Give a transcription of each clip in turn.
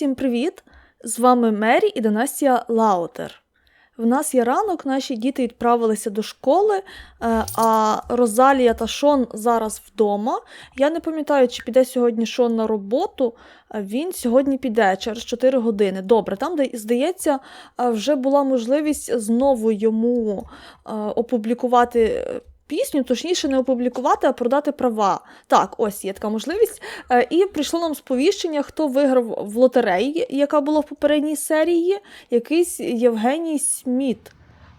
Всім привіт! З вами Мері і Династія Лаутер. В нас є ранок, наші діти відправилися до школи, е, а Розалія та Шон зараз вдома. Я не пам'ятаю, чи піде сьогодні Шон на роботу. Він сьогодні піде через 4 години. Добре, там, де здається, е, вже була можливість знову йому е, опублікувати. Пісню, точніше, не опублікувати, а продати права. Так, ось є така можливість. Е, І прийшло нам сповіщення, хто виграв в лотереї, яка була в попередній серії, якийсь Євгеній Сміт.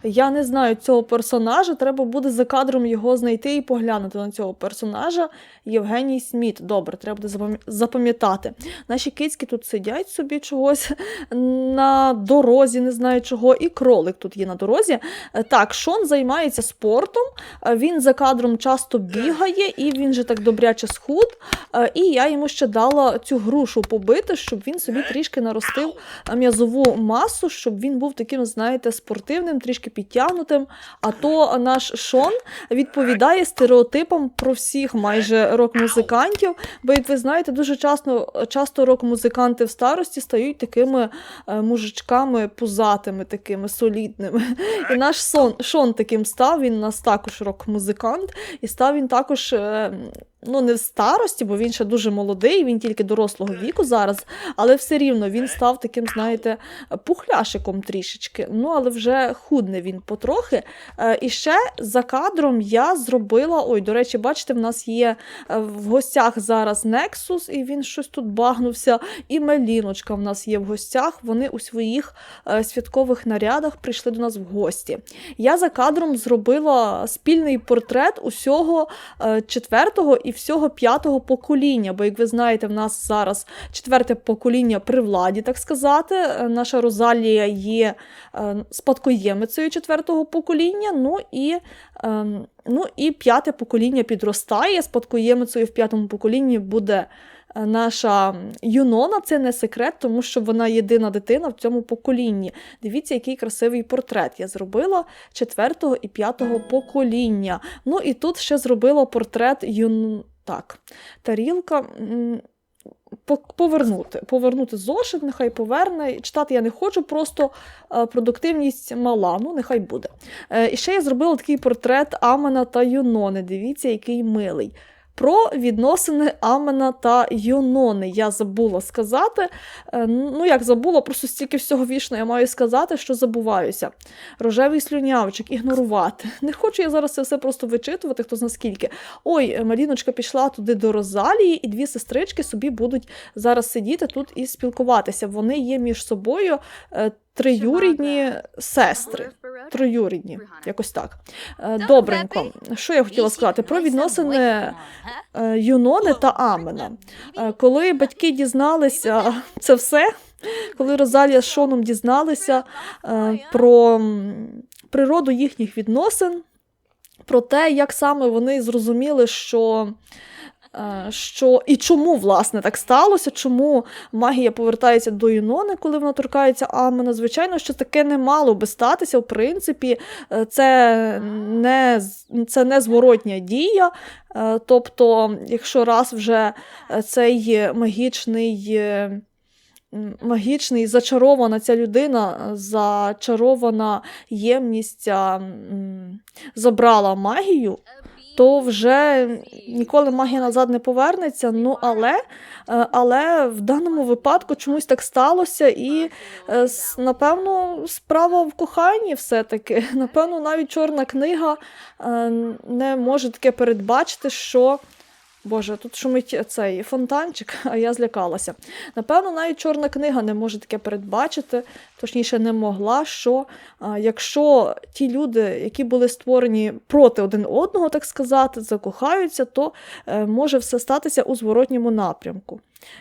Я не знаю цього персонажа, треба буде за кадром його знайти і поглянути на цього персонажа. Євгеній Сміт. Добре, треба буде запам'ятати. Наші кицьки тут сидять собі чогось на дорозі, не знаю чого, і кролик тут є на дорозі. Так, Шон займається спортом, він за кадром часто бігає, і він же так добряче схуд. І я йому ще дала цю грушу побити, щоб він собі трішки наростив м'язову масу, щоб він був таким, знаєте, спортивним, трішки підтягнутим. А то наш Шон відповідає стереотипам про всіх майже рок-музикантів. Бо, як ви знаєте, дуже часто, часто рок-музиканти в старості стають такими е, мужичками пузатими, такими солідними. І наш Шон таким став, він у нас також рок-музикант, і став він також. Ну, не в старості, бо він ще дуже молодий, він тільки дорослого віку зараз, але все рівно він став таким, знаєте, пухляшиком трішечки. Ну, але вже худне він потрохи. Е, І ще за кадром я зробила. Ой, до речі, бачите, в нас є е, в гостях зараз Nexus, і він щось тут багнувся. І Меліночка в нас є в гостях. Вони у своїх е, святкових нарядах прийшли до нас в гості. Я за кадром зробила спільний портрет усього четвертого і всього п'ятого покоління. Бо, як ви знаєте, в нас зараз четверте покоління при владі, так сказати. Е, Наша Розалія є е, спадкоємицею четвертого покоління. Ну і, ем, ну і п'яте покоління підростає. Спадкоємицею в п'ятому поколінні буде. Е, Наша Юнона це не секрет, тому що вона єдина дитина в цьому поколінні. Дивіться, який красивий портрет я зробила четвертого і п'ятого покоління. Ну і тут ще зробила портрет Юн... Так, тарілка. Повернути, повернути зошит, нехай поверне. Читати я не хочу, просто е, продуктивність мала, ну нехай буде. Е, І ще я зробила такий портрет Амена та Юнони. Дивіться, який милий. Про відносини Амена та Юнони я забула сказати. Е, Ну, як забула, просто стільки всього вічно я маю сказати, що забуваюся. Рожевий слюнявчик, ігнорувати. Не хочу я зараз це все просто вичитувати, хто зна скільки. Ой, Маріночка пішла туди до Розалії, і дві сестрички собі будуть зараз сидіти тут і спілкуватися. Вони є між собою е, триюрідні сестри. Троюрідні, якось так. Е, Добренько. Що я хотіла сказати? Про відносини е, Юнони та Амена. Е, Коли батьки дізналися це все, коли Розалія з Шоном дізналися про природу їхніх відносин, про те, як саме вони зрозуміли, що. Е, Що і чому власне так сталося? Чому магія повертається до Юнони, коли вона торкається Амена? Звичайно, що таке не мало би статися. В принципі, е, це не, це не зворотня дія. Е, Тобто, якщо раз вже цей магічний. Магічний, зачарована ця людина, зачарована ємність забрала магію, то вже ніколи магія назад не повернеться. Ну, але, е, але в даному випадку чомусь так сталося, і е, напевно справа в коханні все-таки. Напевно, навіть чорна книга е, не може таке передбачити, що. Боже, тут шумить цей фонтанчик, а я злякалася. Напевно, навіть чорна книга не може таке передбачити, точніше, не могла, що якщо ті люди, які були створені проти один одного, так сказати, закохаються, то е, може все статися у зворотньому напрямку.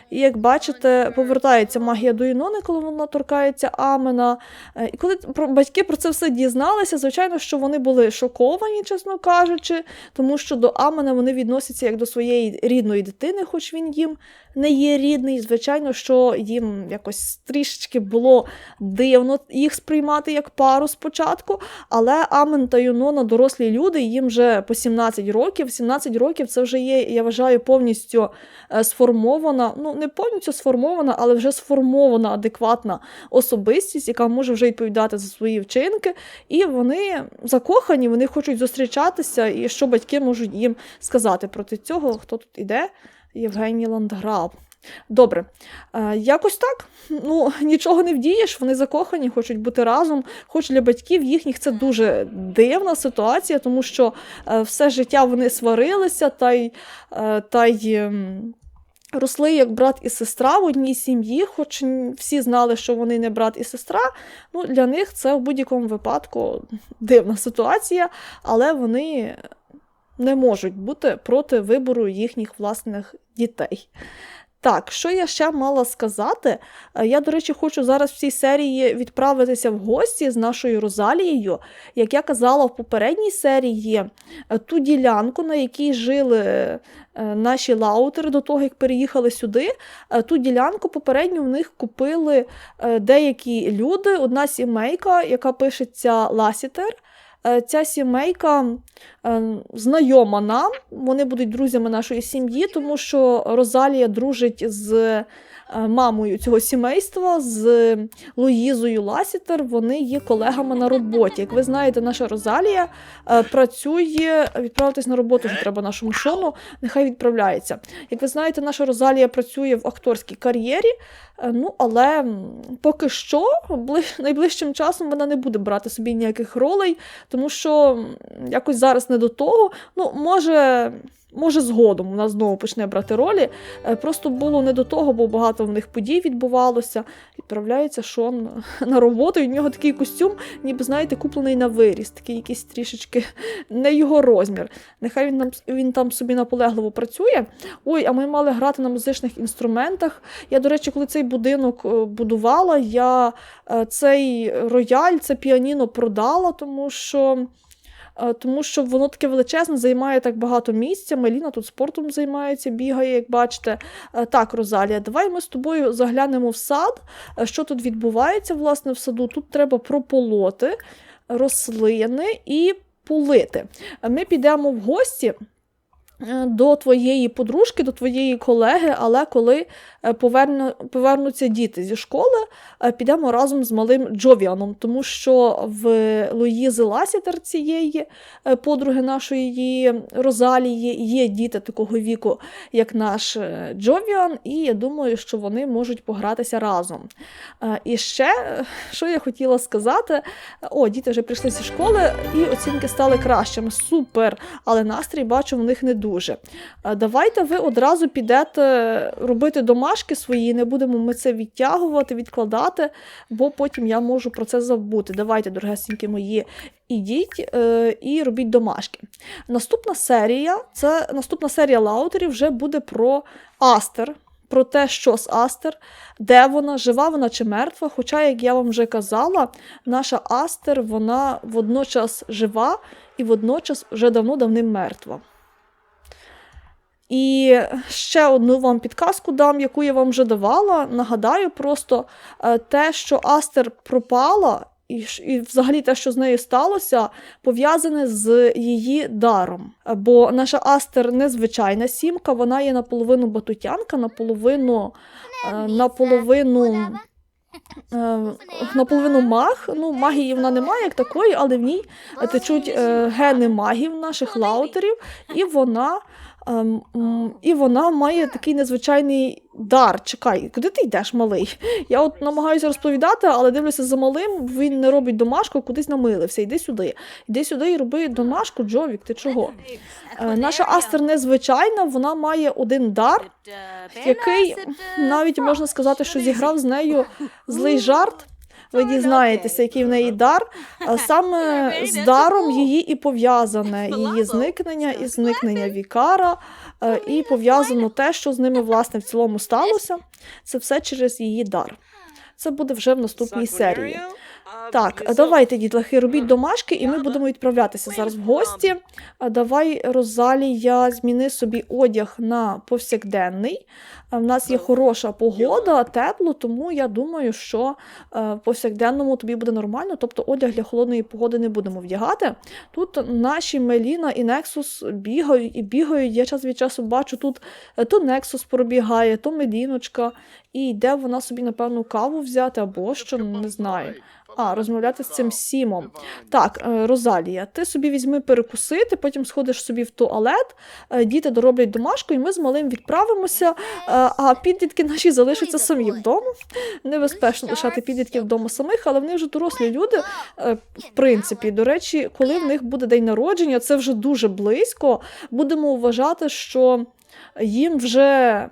І як бачите, повертається магія до Інони, коли вона торкається Амена. Е, І коли батьки про це все дізналися, звичайно, що вони були шоковані, чесно кажучи, тому що до Амена вони відносяться як до своєї рідної дитини, хоч він їм не є рідний. Звичайно, що їм якось трішечки було дивно їх сприймати як пару спочатку. Але Амен та Юнона дорослі люди, їм вже по 17 років. 17 років це вже є, я вважаю, повністю е, сформована, ну не повністю сформована, але вже сформована адекватна особистість, яка може вже відповідати за свої вчинки. І вони закохані, вони хочуть зустрічатися, і що батьки можуть їм сказати проти цього, хто тут іде? Євгеній Ландграб. Добре, е, якось так. Ну, нічого не вдієш, вони закохані, хочуть бути разом. Хоч для батьків їхніх це дуже дивна ситуація, тому що е, все життя вони сварилися та й, е, та й ем, росли як брат і сестра в одній сім'ї, хоч всі знали, що вони не брат і сестра. Ну, для них це в будь-якому випадку дивна ситуація, але вони не можуть бути проти вибору їхніх власних дітей. Так, що я ще мала сказати? Е, Я, до речі, хочу зараз в цій серії відправитися в гості з нашою Розалією. Як я казала в попередній серії, е, ту ділянку, на якій жили е, наші лаутери до того, як переїхали сюди, ту ділянку попередньо в них купили деякі люди, одна сімейка, яка пишеться Ласітер. Е, Ця сімейка е, знайома нам, вони будуть друзями нашої сім'ї, тому що Розалія дружить з мамою цього сімейства, з Луїзою Ласітер. Вони є колегами на роботі. Як ви знаєте, наша Розалія е, працює, відправитись на роботу вже треба нашому шону, нехай відправляється. Як ви знаєте, наша Розалія працює в акторській кар'єрі, е, ну але поки що бли- найближчим часом вона не буде брати собі ніяких ролей, тому що якось зараз не до того. Ну, може. Може, згодом вона знову почне брати ролі. Е, Просто було не до того, бо багато в них подій відбувалося. Відправляється Шон на роботу. І в нього такий костюм, ніби знаєте, куплений на виріс, такий якийсь трішечки не його розмір. Нехай він там він там собі наполегливо працює. Ой, а ми мали грати на музичних інструментах. Я, до речі, коли цей будинок е, будувала, я е, цей рояль, це піаніно продала, тому що. Тому що воно таке величезне, займає так багато місця. Меліна тут спортом займається, бігає, як бачите. Так, Розалія, давай ми з тобою заглянемо в сад. Що тут відбувається, власне, в саду? Тут треба прополоти рослини і полити. Ми підемо в гості до твоєї подружки, до твоєї колеги, але коли е, поверну, повернуться діти зі школи, е, підемо разом з малим Джовіаном, тому що в Луїзи Ласітер цієї е, подруги нашої Розалії є діти такого віку, як наш е, Джовіан, і я думаю, що вони можуть погратися разом. Е, І ще, е, що я хотіла сказати, о, діти вже прийшли зі школи, і оцінки стали кращими. Супер! Але настрій бачу в них не дуже. Е, Давайте ви одразу підете робити домашки свої, не будемо ми це відтягувати, відкладати, бо потім я можу про це забути. Давайте, дорогесенькі мої, ідіть е, і робіть домашки. Наступна серія, це наступна серія лаутерів вже буде про Астер. Про те, що з Астер, де вона, жива вона чи мертва. Хоча, як я вам вже казала, наша Астер вона водночас жива і водночас вже давно-давним мертва. І ще одну вам підказку дам, яку я вам вже давала. Нагадаю просто е, те, що Астер пропала, і, і взагалі те, що з нею сталося, пов'язане з її даром. Бо наша Астер незвичайна сімка, вона є наполовину батутянка, наполовину, е, наполовину е, наполовину маг. Ну, магії вона немає як такої, але в ній течуть гени магів наших лаутерів, і вона. Ем, і вона має такий незвичайний дар. Чекай, куди ти йдеш, малий? Я от намагаюся розповідати, але дивлюся за малим, він не робить домашку, кудись намилився. Йди сюди. Йди сюди і роби домашку, Джовік, ти чого? Е, Наша Астер незвичайна, вона має один дар, який навіть можна сказати, що зіграв з нею злий жарт. Ви дізнаєтеся, який в неї дар. Саме з даром її і пов'язане її зникнення і зникнення Вікара, е, і пов'язано те, що з ними власне в цілому сталося. Це все через її дар. Це буде вже в наступній серії. Так, давайте, дітлахи, робіть домашки, і ми будемо відправлятися зараз в гості. Давай, Розалія, зміни собі одяг на повсякденний. В нас є хороша погода, тепло, тому я думаю, що е, в повсякденному тобі буде нормально, тобто одяг для холодної погоди не будемо вдягати. Тут наші Меліна і Нексус бігають і бігають. Я час від часу бачу тут е, то Нексус пробігає, то Меліночка, і йде вона собі, напевно, каву взяти або що, не знаю. А, розмовляти з цим Сімом. Так, е, Розалія, ти собі візьми перекусити, потім сходиш собі в туалет, е, діти дороблять домашку, і ми з малим відправимося, е, а підлітки наші залишаться самі вдома. Небезпечно лишати підлітків вдома самих, але вони вже дорослі люди. В принципі, до речі, коли в них буде день народження, це вже дуже близько. Будемо вважати, що їм вже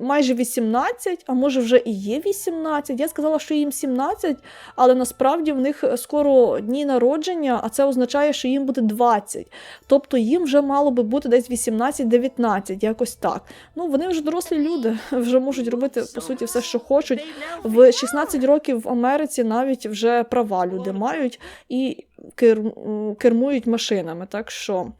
майже 18, а може вже і є 18. Я сказала, що їм 17, але насправді в них скоро дні народження, а це означає, що їм буде 20. Тобто їм вже мало би бути десь 18-19, якось так. Ну, вони вже дорослі люди, вже можуть робити по суті все, що хочуть. В 16 років в Америці навіть вже права люди мають і кермують машинами. Так що.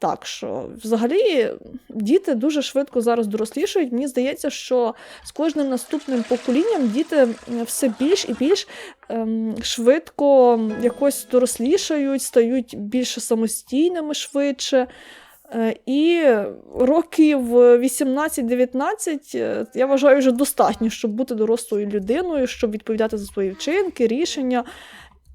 Так що, взагалі, діти дуже швидко зараз дорослішають. Мені здається, що з кожним наступним поколінням діти все більш і більш ем, швидко якось дорослішають, стають більш самостійними швидше. Е, І років 18-19 е, я вважаю вже достатньо, щоб бути дорослою людиною, щоб відповідати за свої вчинки, рішення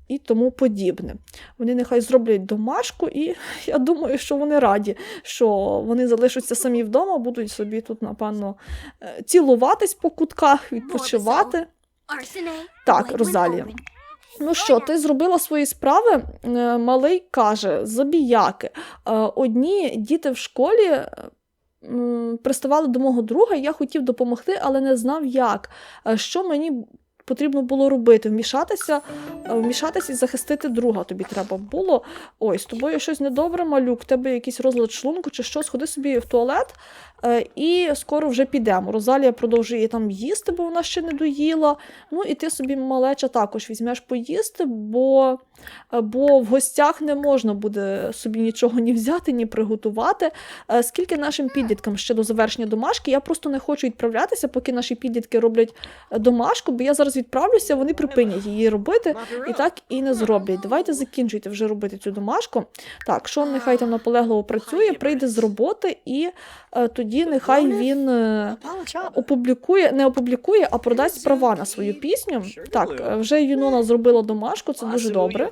і тому подібне. Вони нехай зроблять домашку, і я думаю, що вони раді, що вони залишаться самі вдома, будуть собі тут, напевно, е, цілуватись по кутках, відпочивати. Так, Розалія. Ну що, ти зробила свої справи? Е, Малий каже: забіяки. Е, Одні діти в школі. Приставали до мого друга, я хотів допомогти, але не знав як. Що мені потрібно було робити? Вмішатися, е, вмішатися і захистити друга тобі треба було. Ой, з тобою щось недобре, малюк, в тебе якийсь розлад шлунку чи що, сходи собі в туалет е, і скоро вже підемо. Розалія продовжує там їсти, бо вона ще не доїла. Ну і ти собі, малеча, також візьмеш поїсти, бо, е, бо в гостях не можна буде собі нічого ні взяти, ні приготувати. Скільки нашим підліткам ще до завершення домашки, я просто не хочу відправлятися, поки наші підлітки роблять домашку, бо я зараз відправлюся, вони припинять її робити і так і не зроблять. Давайте закінчуйте вже робити цю домашку. Так, Шон нехай там наполегливо працює, прийде з роботи, і е, тоді нехай він е, опублікує, не опублікує, а продасть права на свою пісню. Так, вже Юнона зробила домашку, це дуже добре.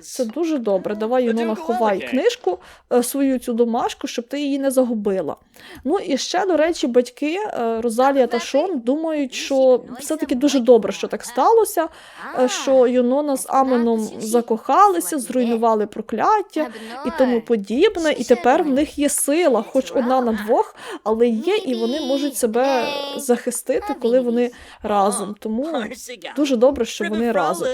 Це дуже добре. Давай, Юнона, ховай книжку е, свою цю домашку, щоб ти її не загубила. Ну і ще, до речі, батьки е, Розалія та Шон думають, що все-таки дуже добре, що так сталося, е, що Юнона з Аменом закохалися, зруйнували прокляття і тому подібне. І тепер в них є сила, хоч одна на двох, але є, і вони можуть себе захистити, коли вони разом. Тому дуже добре, що вони разом.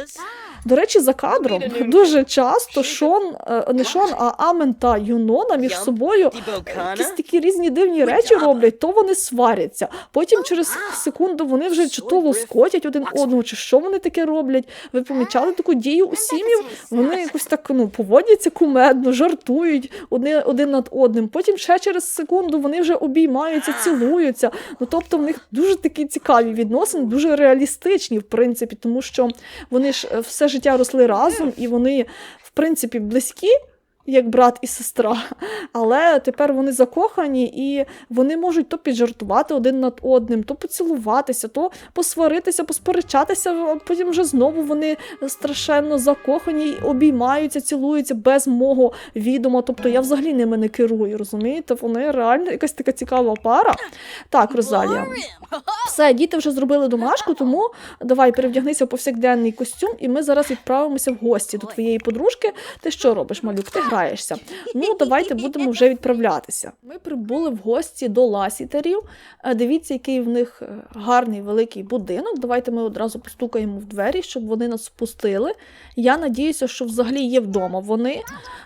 До речі, за кадром дуже часто Шон, е, не Шон, а Амен та Юнона між собою якісь такі різні дивні речі роблять, то вони сваряться. Потім через секунду вони вже чи то лоскотять один одного, чи що вони таке роблять. Ви помічали таку дію у сім'їв? Вони якось так ну, поводяться кумедно, жартують один, один над одним. Потім ще через секунду вони вже обіймаються, цілуються. Ну тобто в них дуже такі цікаві відносини, дуже реалістичні, в принципі, тому що вони ж е, життя росли разом і вони, в принципі, близькі. Як брат і сестра, але тепер вони закохані і вони можуть то піджартувати один над одним, то поцілуватися, то посваритися, посперечатися. а Потім вже знову вони страшенно закохані, обіймаються, цілуються без мого відома. Тобто я взагалі ними не керую, розумієте? Вони реально якась така цікава пара. Так, Розалія. Все, діти вже зробили домашку, тому давай перевдягнися в повсякденний костюм, і ми зараз відправимося в гості до твоєї подружки. Ти що робиш, малюк? Ти граєшся. Ну, давайте будемо вже відправлятися. Ми прибули в гості до ласітерів. Е, Дивіться, який в них е, гарний великий будинок. Давайте ми одразу постукаємо в двері, щоб вони нас впустили. Я надіюся, що взагалі є вдома вони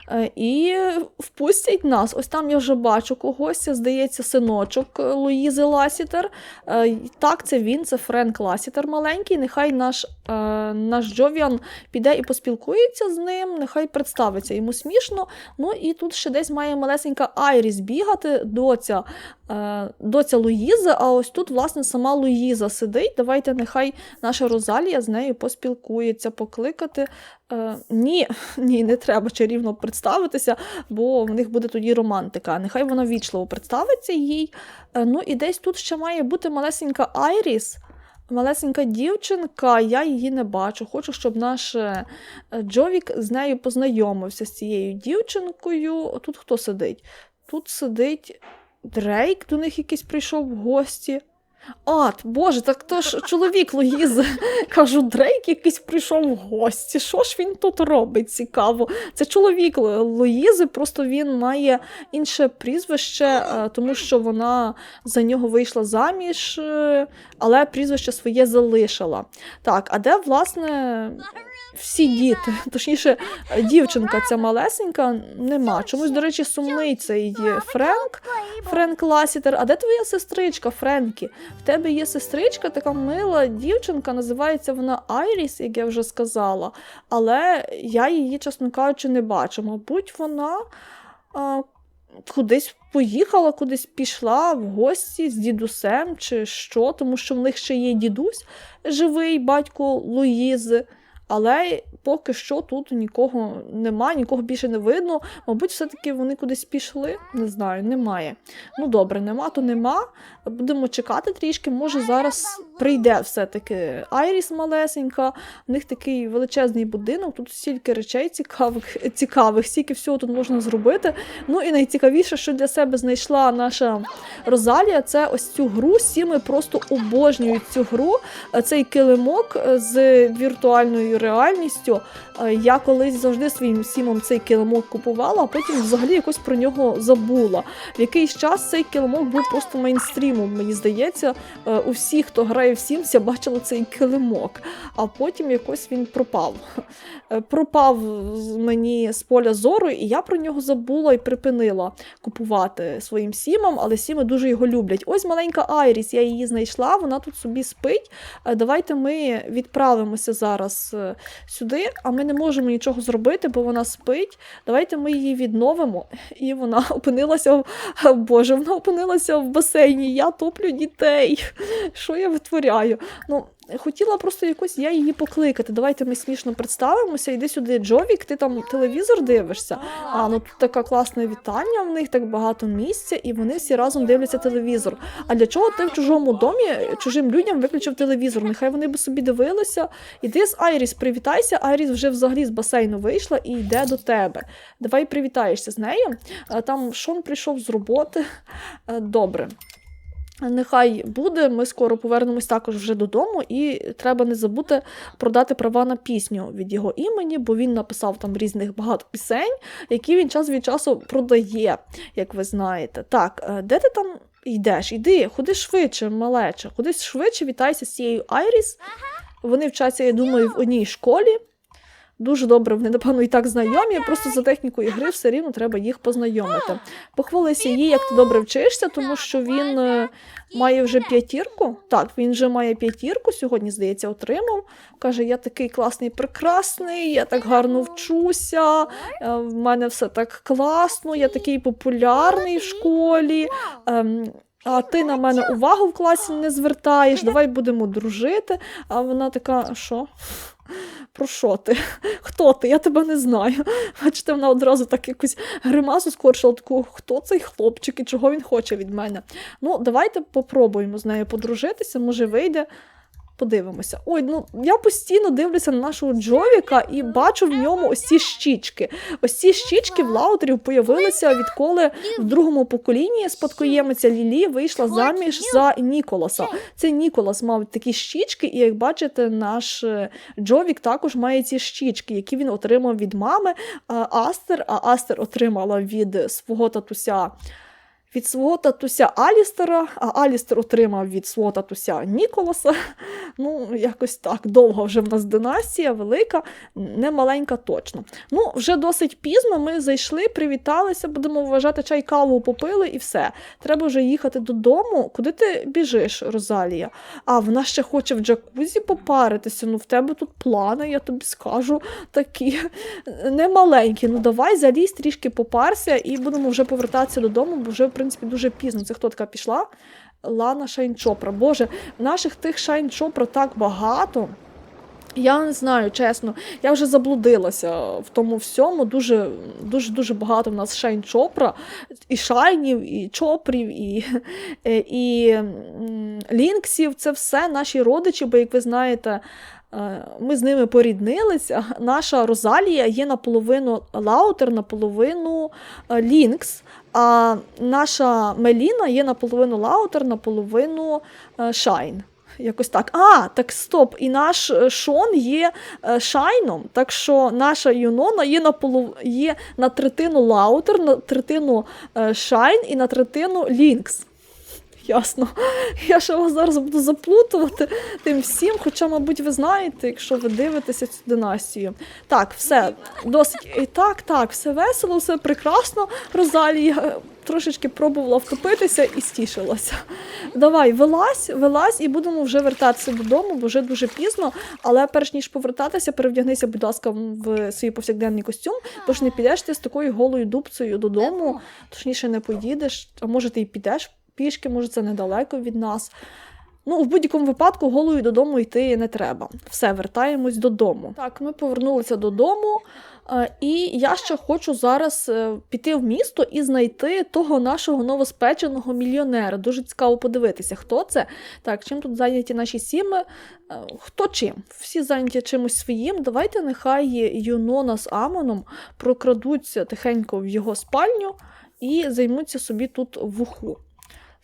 е, і впустять нас. Ось там я вже бачу когось, здається, синочок Луїзи Ласітер. Так, це він, це Френк Ласітер маленький. Нехай наш, наш Джовіан піде і поспілкується з ним, нехай представиться йому смішно. Ну і тут ще десь має малесенька Айріс бігати, доця, е, доця Луїзи, а ось тут, власне, сама Луїза сидить. Давайте нехай наша Розалія з нею поспілкується, покликати. Е, ні, ні, не треба чарівно представитися, бо в них буде тоді романтика. Нехай вона вічливо представиться їй. Е, ну і десь тут ще має бути малесенька Айріс. Малесенька дівчинка, я її не бачу. Хочу, щоб наш е, Джовік з нею познайомився з цією дівчинкою. Тут хто сидить? Тут сидить Дрейк, до них якийсь прийшов в гості. А, боже, так то ж чоловік Луїзи. Кажу, Дрейк якийсь прийшов в гості. Що ж він тут робить? Цікаво. Це чоловік Лу- Луїзи, просто він має інше прізвище, е, тому що вона за нього вийшла заміж, е, але прізвище своє залишила. Так, а де, власне, всі діти? Точніше, дівчинка ця малесенька нема. Чомусь, до речі, сумний цей Френк. Френк Ласітер, а де твоя сестричка, Френкі? В тебе є сестричка, така мила дівчинка, називається вона Айріс, як я вже сказала. Але я її, чесно кажучи, не бачу. Мабуть, вона а, кудись поїхала, кудись пішла в гості з дідусем чи що, тому що в них ще є дідусь живий, батько Луїзи. Але поки що тут нікого нема, нікого більше не видно. Мабуть, все-таки вони кудись пішли. Не знаю, немає. Ну добре, нема, то нема. Будемо чекати трішки. Може, зараз прийде все-таки Айріс малесенька. В них такий величезний будинок. Тут стільки речей цікавих, цікавих, стільки всього тут можна зробити. Ну і найцікавіше, що для себе знайшла наша Розалія, це ось цю гру. Сіми просто обожнюють цю гру. Цей килимок з віртуальною реальністю. Е, Я колись завжди своїм сімом цей килимок купувала, а потім взагалі якось про нього забула. В якийсь час цей килимок був просто мейнстрімом, мені здається. Е, У всіх, хто грає в Sims, я бачила цей килимок, а потім якось він пропав. Е, Пропав мені з поля зору, і я про нього забула і припинила купувати своїм сімам, але сіми дуже його люблять. Ось маленька Айріс, я її знайшла, вона тут собі спить. Давайте ми відправимося зараз сюди, а ми не можемо нічого зробити, бо вона спить. Давайте ми її відновимо. І вона опинилася Боже, вона опинилася в басейні. Я топлю дітей. Що я витворяю? Ну, хотіла просто якось я її покликати. Давайте ми смішно представимося. Іди сюди, Джовік, ти там телевізор дивишся. А ну тут така класна вітальня в них, так багато місця, і вони всі разом дивляться телевізор. А для чого ти в чужому домі чужим людям виключив телевізор? Нехай вони би собі дивилися. Іди з Айріс, привітайся. Айріс вже взагалі з басейну вийшла і йде до тебе. Давай привітаєшся з нею. Там Шон прийшов з роботи. Е, Добре. Нехай буде, ми скоро повернемось також вже додому, і треба не забути продати права на пісню від його імені, бо він написав там різних багато пісень, які він час від часу продає, як ви знаєте. Так, е, де ти там йдеш? Іди, ходи швидше, малече, ходи швидше, вітайся з цією Айріс. Вони вчаться, я думаю, в одній школі. Дуже добре, вони, напевно, і так знайомі, просто за технікою гри все рівно треба їх познайомити. Похвалися їй, як ти добре вчишся, тому що він е, має вже п'ятірку. Так, він вже має п'ятірку, сьогодні, здається, отримав. Каже, я такий класний, прекрасний, я так гарно вчуся, е, в мене все так класно, я такий популярний в школі. ем, а ти на мене увагу в класі не звертаєш, давай будемо дружити. А вона така, що? Про що ти? Хто ти? Я тебе не знаю. Бачите, вона одразу так якусь гримасу скорчила, таку, хто цей хлопчик і чого він хоче від мене. Ну, давайте попробуємо з нею подружитися, може вийде. Подивимося. Ой, ну я постійно дивлюся на нашого Джовіка і бачу в ньому ось ці щічки. Ось ці щічки в лаутерів появилися, відколи в другому поколінні спадкоємиця Лілі вийшла заміж за Ніколаса. Це Ніколас мав такі щічки, і як бачите, наш е, Джовік також має ці щічки, які він отримав від мами Астер, а Астер отримала від свого татуся. Від свого татуся Алістера, а Алістер отримав від свого татуся Ніколаса. Ну, якось так. Довго вже в нас династія, велика, не маленька точно. Ну, вже досить пізно. Ми зайшли, привіталися, будемо вважати чай, каву попили і все. Треба вже їхати додому. Куди ти біжиш, Розалія? А вона ще хоче в джакузі попаритися. Ну, в тебе тут плани, я тобі скажу, такі немаленькі. Ну давай залізь, трішки попарся і будемо вже повертатися додому, бо вже, в принципі, дуже пізно. Це хто така пішла? Лана Шайнчопра. Боже, наших тих Шайнчопра так багато. Я не знаю, чесно, я вже заблудилася в тому всьому. Дуже дуже дуже багато в нас шайн чопра, і шайнів, і чопрів, і, і м, лінксів. Це все наші родичі, бо, як ви знаєте, ми з ними поріднилися. Наша Розалія є наполовину лаутер, наполовину е, лінкс. А наша Меліна є наполовину лаутер, наполовину е, шайн. Якось так. А, так стоп. І наш е, Шон є е, шайном, так що наша Юнона є на полов... є на третину лаутер, на третину е, шайн і на третину лінкс. Ясно. Я ще вас зараз буду заплутувати тим всім, хоча, мабуть, ви знаєте, якщо ви дивитеся цю династію. Так, все досить. І так, так, все весело, все прекрасно. Розалія е, трошечки пробувала втопитися і стішилася. Давай, вилазь, вилазь, і будемо вже вертатися додому, бо вже дуже пізно. Але перш ніж повертатися, перевдягнися, будь ласка, в свій повсякденний костюм, бо ж не підеш ти з такою голою дубцею додому, точніше не поїдеш, а може ти і підеш пішки, може це недалеко від нас. Ну, в будь-якому випадку голою додому йти не треба. Все, вертаємось додому. Так, ми повернулися додому, е, і я ще хочу зараз е, піти в місто і знайти того нашого новоспеченого мільйонера. Дуже цікаво подивитися, хто це. Так, чим тут зайняті наші сіми? Е, Хто чим? Всі зайняті чимось своїм. Давайте нехай Юнона з Амоном прокрадуться тихенько в його спальню і займуться собі тут в уху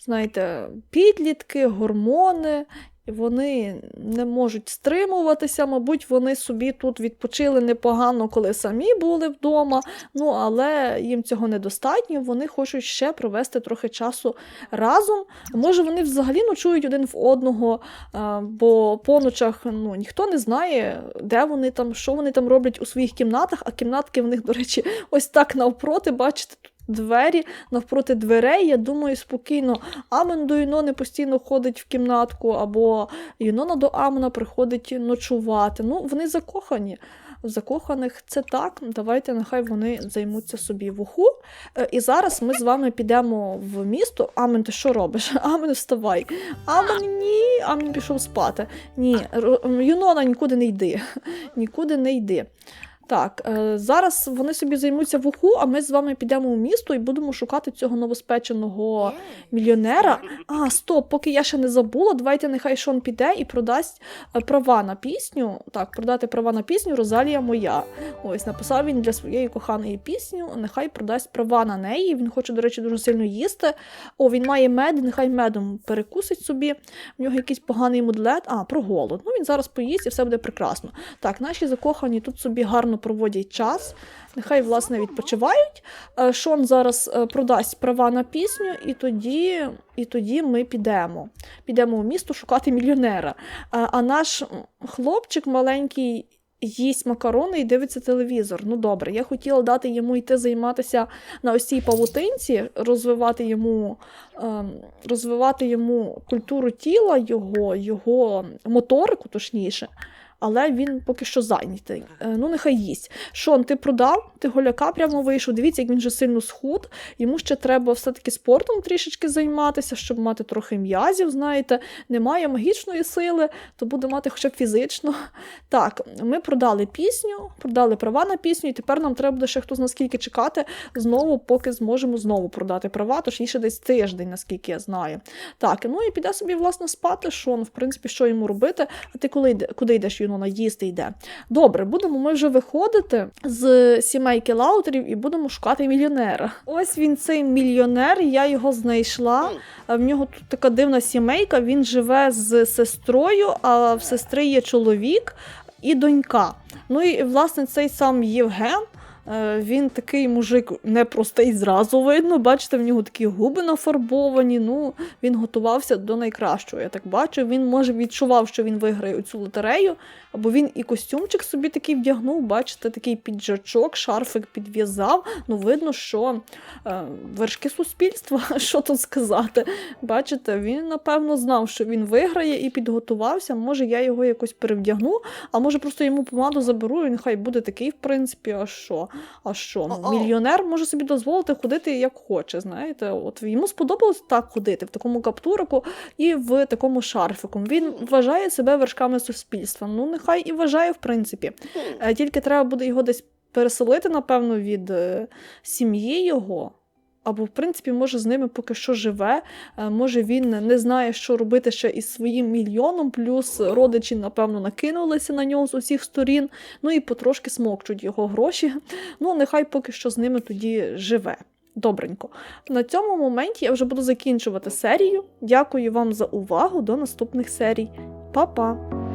знаєте, підлітки, гормони, вони не можуть стримуватися. Мабуть, вони собі тут відпочили непогано, коли самі були вдома. Ну, але їм цього недостатньо. Вони хочуть ще провести трохи часу разом. Може, вони взагалі ночують один в одного, бо по ночах ну, ніхто не знає, де вони там, що вони там роблять у своїх кімнатах, а кімнатки в них, до речі, ось так навпроти, бачите, двері навпроти дверей. Я думаю, спокійно Амен до Юнони постійно ходить в кімнатку, або Юнона до Амена приходить ночувати. Ну, вони закохані. Закоханих це так. Давайте нехай вони займуться собі в уху. Е, І зараз ми з вами підемо в місто. Амен, ти що робиш? Амен, вставай. Амен, ні, Амен пішов спати. Ні, Юнона нікуди не йди. Нікуди не йди. Так, е, зараз вони собі займуться в уху, а ми з вами підемо у місто і будемо шукати цього новоспеченого мільйонера. А, стоп, поки я ще не забула, давайте нехай Шон піде і продасть е, права на пісню. Так, продати права на пісню Розалія моя. Ось написав він для своєї коханої пісню. Нехай продасть права на неї. Він хоче, до речі, дуже сильно їсти. О, він має мед, нехай медом перекусить собі. В нього якийсь поганий мудлет. А, про голод. Ну він зараз поїсть і все буде прекрасно. Так, наші закохані тут собі гарно проводять час. Нехай, власне, відпочивають. Е, Шон зараз е, продасть права на пісню, і тоді, і тоді ми підемо. Підемо у місто шукати мільйонера. Е, А наш хлопчик маленький. Їсть макарони і дивиться телевізор. Ну добре, я хотіла дати йому йти займатися на ось цій павутинці, розвивати йому, ем, розвивати йому культуру тіла, його, його моторику, точніше. Але він поки що зайнятий. Е, Ну, нехай їсть. Шон, ти продав, ти голяка прямо вийшов. Дивіться, як він вже сильно схуд. Йому ще треба все-таки спортом трішечки займатися, щоб мати трохи м'язів, знаєте. Немає магічної сили, то буде мати хоча б фізично. Так, ми продали пісню, продали права на пісню, і тепер нам треба буде ще хто зна скільки чекати знову, поки зможемо знову продати права, точніше десь тиждень, наскільки я знаю. Так, ну і піде собі, власне, спати, Шон, в принципі, що йому робити. А ти коли куди йдеш, Юнона? Їсти йде. Добре, будемо ми вже виходити з сімейки лаутерів і будемо шукати мільйонера. Ось він цей мільйонер, я його знайшла. В нього тут така дивна сімейка. Він живе з сестрою, а в сестри є чоловік і донька. Ну і власне цей сам Євген. Е, Він такий мужик непростий зразу видно. Бачите, в нього такі губи нафарбовані. Ну, він готувався до найкращого. Я так бачу. Він може відчував, що він виграє цю лотерею, або він і костюмчик собі такий вдягнув. Бачите, такий піджачок, шарфик підв'язав. Ну, видно, що е, вершки суспільства, що тут сказати. Бачите, він напевно знав, що він виграє і підготувався. Може, я його якось перевдягну, а може просто йому помаду заберу, і нехай буде такий, в принципі, а що? А що? Ну, мільйонер може собі дозволити ходити як хоче. Знаєте, от йому сподобалось так ходити в такому каптурику і в такому шарфику. Він вважає себе вершками суспільства. Ну, нехай і вважає, в принципі. Е, Тільки треба буде його десь переселити, напевно, від е, сім'ї його. Або, в принципі, може, з ними поки що живе. Е, Може, він не знає, що робити ще із своїм мільйоном, плюс родичі, напевно, накинулися на нього з усіх сторін, ну і потрошки смокчуть його гроші. Ну, нехай поки що з ними тоді живе. Добренько. На цьому моменті я вже буду закінчувати серію. Дякую вам за увагу. До наступних серій. Па-па!